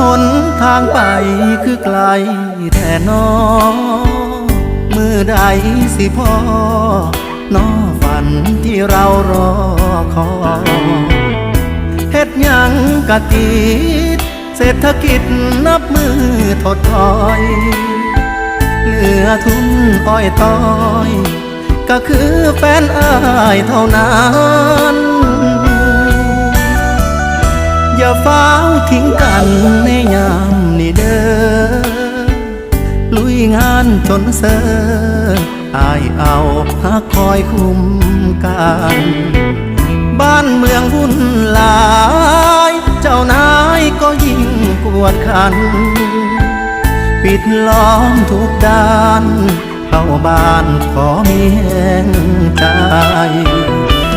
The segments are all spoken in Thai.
บิ่งหนทางไปคือไกลแท่นอมือใดสิพ่อน้อฝันที่เรารอคอยเฮ็ดยังกะติดเศรษฐกิจนับมือถดถอย เหลือทุนอ้อยต้อย ก็คือแฟนอายเท่านั้น อย่าฟ้าวทิ้งกันในยามนี้เด้อลุยงานจนเสออายเอาหักคอยคุ้มกันบ้านเมืองวุ่นหลาย เจ้านายก็ยิ่งกวดขัน ปิดล้อมทุกด้าน เข้าบ้านขอมีแห่งใจ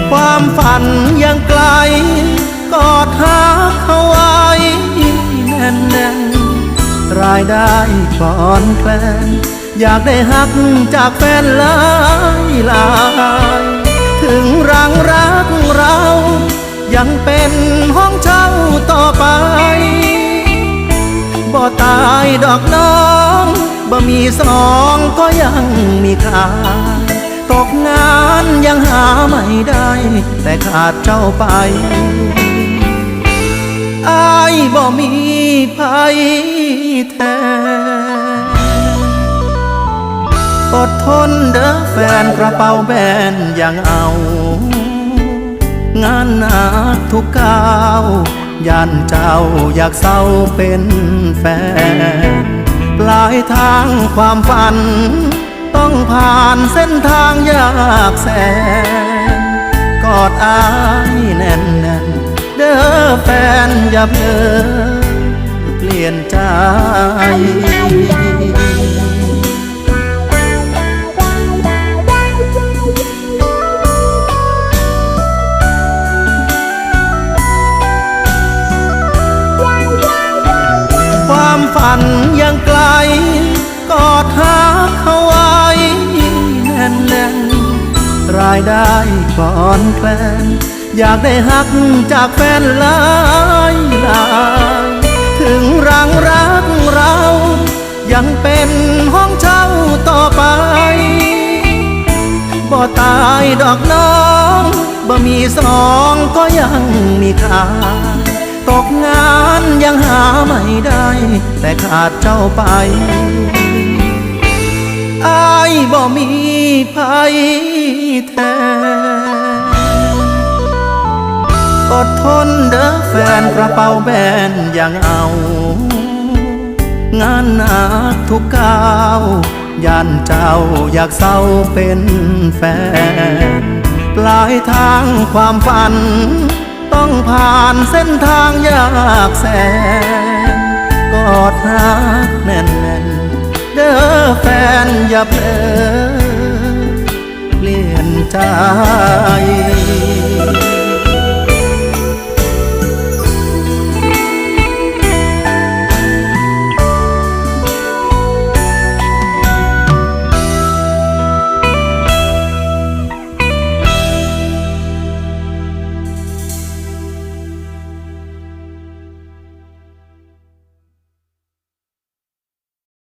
ความฝันยังไกล กอดหาเขาไว้แน่นแน่นรายได้ก่อนแคลนอยากได้หักจากแฟนหลายหลายถึงรังรักเรา ยังเป็นห้องเช่าต่อไปบ่ตายดอกน้องบ่มีสองก็ยังมีค่าตกงานยังหาไม่ได้ แต่ขาดเจ้าไป อายบ่มีภัยแทนอดทนเด้อแฟนกระเป๋าแบนยังเอา งานหนักทุกก้าวยันเจ้าอยากเศร้าเป็นแฟน ปลายทางความฝัน ต้องผ่านเส้นทางยากแสน กอดอายแน่นแน่น ด้อแฟนอย่าเพ้อเปลี่ยนใจความฝันยังไกล กอดหาเขาไว้แน่นแน่นๆรายได้ก่อนแคลน อยากได้หักจากแฟนหลายหลายถึงรังรักเรา ยังเป็นห้องเช่าต่อไป บ่ตายดอกน้องบ่มีสองก็ยังมีค่าตกงานยังหาไม่ได้ แต่ขาดเจ้าไปอายบ่มีภัยแทน อดทนเด้อแฟนกระเป๋าแบนยังเอา งานหนักทุกก้าวยันเจ้าอยากเศร้าเป็นแฟน ปลายทางความฝัน ต้องผ่านเส้นทางยากแสน กอดหักแน่นๆ เด้อแฟนอย่าเพลอเปลี่ยนใจ